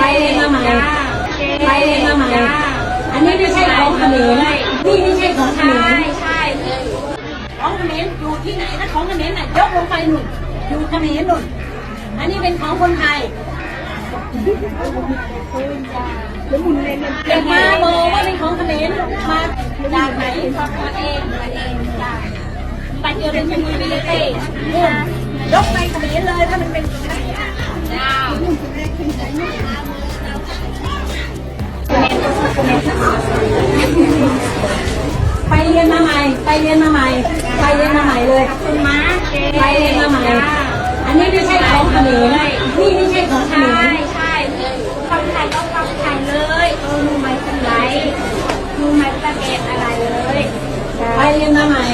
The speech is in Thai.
ไปเรียมาใหม่ไปเรียมาใหม่อันนี้ไม่ใช่ของเขมรนี่ไม่ใช่ของเขมรใช่เลยของเขมรอยู่ที่ไหนนะของเขมรน่ะยกลงไปหนุนอยู่เขมรหนุนอันนี้เป็นของคนไทยอย่ามาบอกว่าเป็นของเขมรมาจากไหนมาเองมาเองจ้าปัจจุบันเป็นมีวิลิตี้ยกไปเขมรเลยถ้ามันเป็น ปเรียนมาใหม่ ไปเรียนมาใหม่ ไปเรียนมาใหม่เลยไปเรียนมาใหม่ อันนี้ไม่ใช่ของเขมรนี่ไม่ใช่ของเขมรใช่ใช่คำไทยก็องคำไทยเลยเออมูไม่เป็นไรมูไม่ประเก็นอะไรเลย ไปเรียนมาใหม่